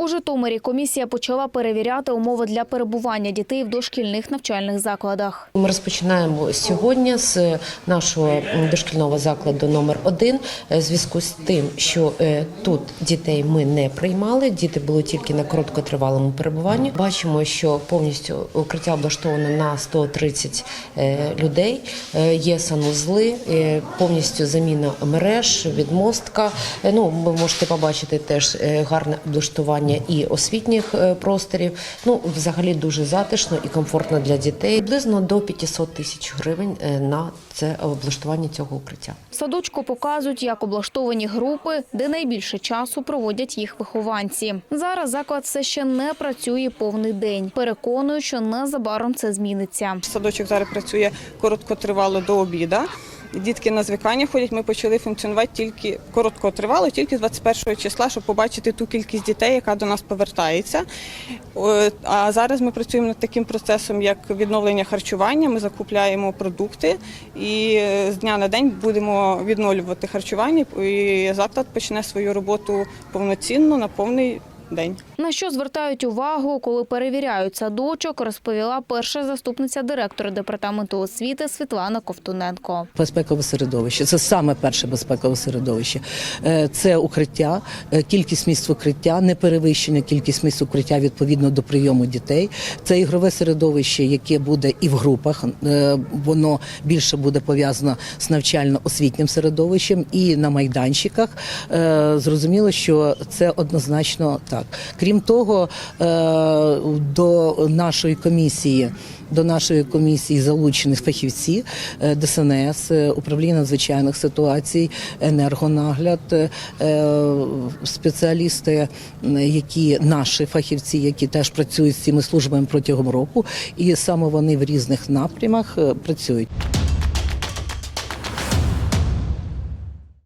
У Житомирі комісія почала перевіряти умови для перебування дітей в дошкільних навчальних закладах. Ми розпочинаємо сьогодні з нашого дошкільного закладу номер 1 зв'язку з тим, що е, тут дітей ми не приймали. Діти були тільки на короткотривалому перебуванні. Бачимо, що повністю укриття облаштоване на 130 е, людей. Е, Є санузли, е, повністю заміна мереж, відмостка. Е, Ну, ви можете побачити теж е, гарне облаштування і освітніх е, просторів. Ну, взагалі дуже затишно і комфортно для дітей. Приблизно до 500 тисяч гривень е, на це облаштування цього укриття. В садочку показують, як облаштовані групи, де найбільше часу проводять їх вихованці. Зараз заклад все ще не працює повний день. Переконують, що незабаром це зміниться. Садочок зараз працює короткотривало до обіда. Дітки на звикання ходять. Ми почали функціонувати тільки короткотривало, тільки з 21 числа, щоб побачити ту кількість дітей, яка до нас повертається. А зараз ми працюємо над таким процесом, як відновлення харчування. Ми закупляємо продукти і е, з дня на день будемо відновлювати харчування. І заклад почне свою роботу повноцінно на повний день. На що звертають увагу, коли перевіряють садочок, розповіла перша заступниця директора департаменту освіти Світлана Ковтуненко. Безпекове середовище це саме перше безпекове середовище. Е, Це укриття, е, кількість місць укриття, неперевищення кількість місць укриття відповідно до прийому дітей. Це ігрове середовище, яке буде і в групах. е, Воно більше буде пов'язано з навчально-освітнім середовищем і на майданчиках. Зрозуміло, що це однозначно так. Крім того, е, до нашої комісії. До нашої комісії залучені фахівці е, ДСНС, е, управління надзвичайних ситуацій, енергонагляд, спеціалісти, які наші фахівці, які теж працюють з цими службами протягом року, і саме вони в різних напрямах працюють.